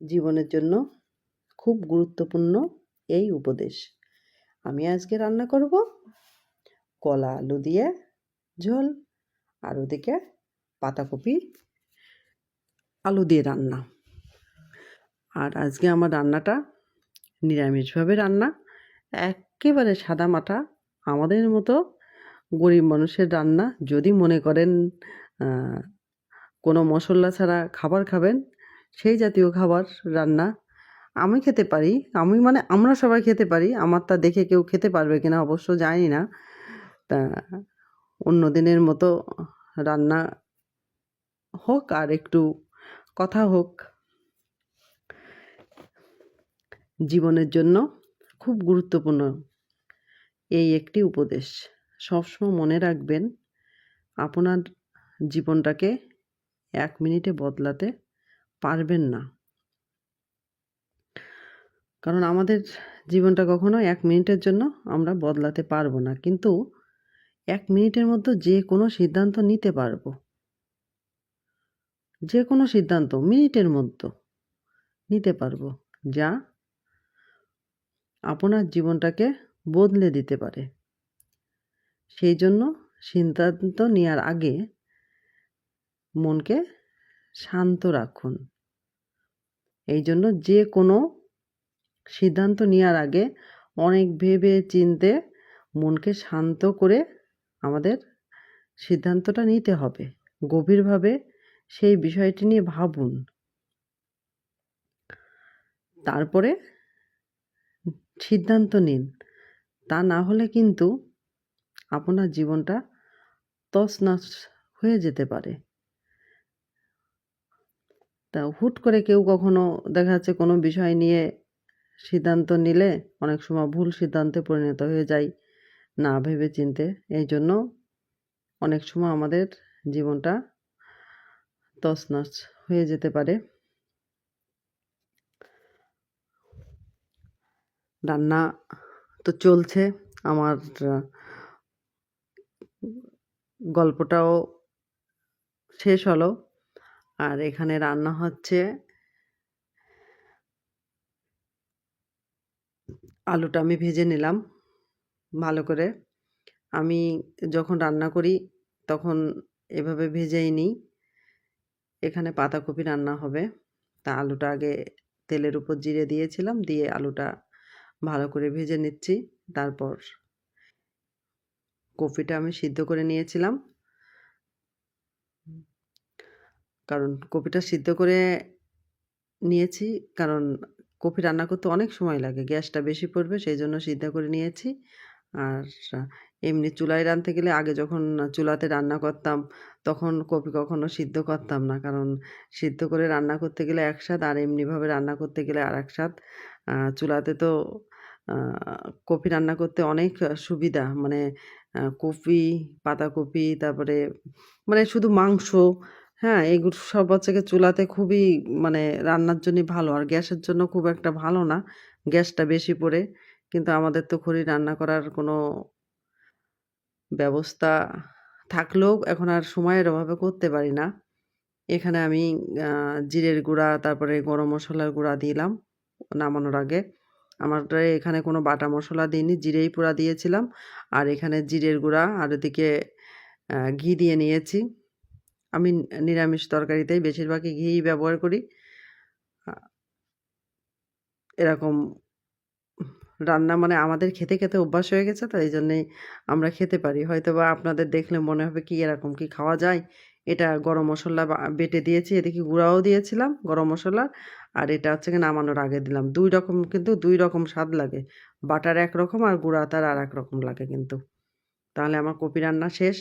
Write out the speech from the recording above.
জীবনের জন্য খুব গুরুত্বপূর্ণ এই উপদেশ। আমি আজকে রান্না করব কলা, আলু দিয়ে ঝোল আর ওদিকে পাতাকপি, আলু দিয়ে রান্না। আর আজকে আমার রান্নাটা নিরামিষভাবে রান্না। একেবারে সাদা মাটা আমাদের মতো গরিব মানুষের রান্না। যদি মনে করেন কোনো মশলা ছাড়া খাবার খাবেন সেই জাতীয় খাবার রান্না আমি খেতে পারি। আমি মানে আমরা সবাই খেতে পারি। আমার তা দেখে কেউ খেতে পারবে কিনা অবশ্য জানি না। তা অন্য দিনের মতো রান্না হোক আর একটু কথা হোক। জীবনের জন্য খুব গুরুত্বপূর্ণ এই একটি উপদেশ। সবসময় মনে রাখবেন, আপনার জীবনটাকে এক মিনিটে বদলাতে পারবেন না। কারণ আমাদের জীবনটা কখনো এক মিনিটের জন্য আমরা বদলাতে পারব না। কিন্তু এক মিনিটের মধ্যে যে কোনো সিদ্ধান্ত নিতে পারব। যে কোনো সিদ্ধান্ত মিনিটের মধ্যে নিতে পারব, যা আপনার জীবনটাকে বদলে দিতে পারে। সেই জন্য সিদ্ধান্ত নেওয়ার আগে মনকে শান্ত রাখুন। এই জন্য যে কোনো সিদ্ধান্ত নেওয়ার আগে অনেক ভেবে চিনতে মনকে শান্ত করে আমাদের সিদ্ধান্তটা নিতে হবে। গভীরভাবে সেই বিষয়টি নিয়ে ভাবুন। তারপরে সিদ্ধান্ত নিন। তা না হলে কিন্তু আপনার জীবনটা তছনছ হয়ে যেতে পারে। তা হুট করে কেউ কখনো দেখা যাচ্ছে কোনো বিষয় নিয়ে সিদ্ধান্ত নিলে অনেক সময় ভুল সিদ্ধান্তে পরিণত হয়ে যায় না ভেবে চিনতে এই জন্য অনেক সময় আমাদের জীবনটা তছনছ হয়ে যেতে পারে। রান্না তো চলছে। আমার গল্পটাও শেষ হলো। আর এখানে রান্না হচ্ছে আলুটা আমি ভেজে নিলাম ভালো করে। আমি যখন রান্না করি তখন এভাবে ভেজেই নিই। এখানে পাতাকপি রান্না হবে। তা আলুটা আগে তেলের উপর জিরে দিয়েছিলাম, দিয়ে আলুটা ভালো করে ভেজে নিচ্ছি। তারপর কপিটা আমি সিদ্ধ করে নিয়েছিলাম। কারণ কপিটা সিদ্ধ করে নিয়েছি। কারণ কপি রান্না করতে অনেক সময় লাগে, গ্যাসটা বেশি পড়বে সেই জন্য সিদ্ধ করে নিয়েছি। আর এমনি চুলায় রাঁধতে গেলে আগে যখন চুলাতে রান্না করতাম, তখন কপি কখনো সিদ্ধ করতাম না। কারণ সিদ্ধ করে রান্না করতে গেলে এক স্বাদ আর এমনিভাবে রান্না করতে গেলে আর এক স্বাদ চুলাতে তো কপি রান্না করতে অনেক সুবিধা। মানে কপি, পাতাকপি, তারপরে মানে শুধু মাংস হ্যাঁ এগুলো সব হচ্ছে চুলাতে খুবই মানে রান্নার জন্য ভালো। আর গ্যাসের জন্য খুব একটা ভালো না গ্যাসটা বেশি পড়ে। কিন্তু আমাদের তো খড়ি রান্না করার কোনো ব্যবস্থা থাকলেও এখন আর সময়ের অভাবে করতে পারি না। এখানে আমি জিরের গুঁড়া তারপরে গরম মশলার গুঁড়া দিলাম নামানোর আগে। আমার এখানে কোনো বাটা মশলা দিইনি জিরেই পুরা দিয়েছিলাম। আর এখানে জিরের গুঁড়া আর আহ, ঘি দিয়ে নিয়েছি। আমি নিরামিষ তরকারিতেই বেশিরভাগই ঘিই ব্যবহার করি। এরকম রান্না মানে আমাদের খেতে খেতে অভ্যাস হয়ে গেছে তো এই জন্যেই আমরা খেতে পারি। হয়তো বা আপনাদের দেখলে মনে হবে কি এরকম কি খাওয়া যায়? এটা গরম মশলা বেটে দিয়েছি, এদিকে গুঁড়াও দিয়েছিলাম গরম মশলা, আর এটা হচ্ছে কি নামানোর আগে দিলাম। দুই রকম কিন্তু দুই রকম স্বাদ লাগে। বাটার এক রকম আর গুঁড়া তার আর এক রকম লাগে কিন্তু। তাহলে আমার কপি রান্না শেষ।